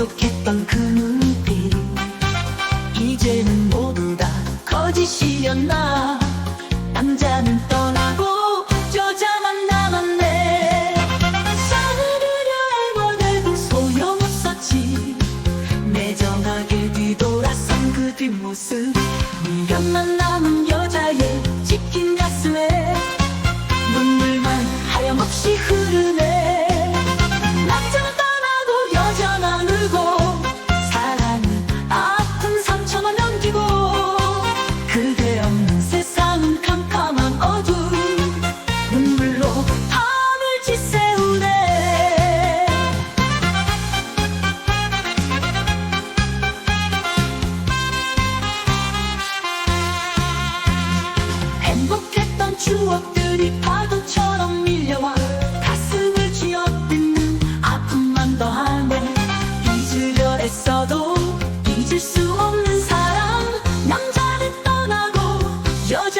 약속했던 그 눈빛. 이제는 모두 다 거짓이었나? 남자는 떠나고 여자만 남았네. 사르르 알고 내도 소용없었지. 매정하게 뒤돌아선 그 뒷모습. 미련만 남은 여자의 찢긴 가슴에 눈물만 하염없이 흐르 추억들이 파도처럼 밀려와 가슴을 쥐어뜯는 아픔만 더하네. 잊으려 애써도 잊을 수 없는 사랑 남자는 떠나고 여자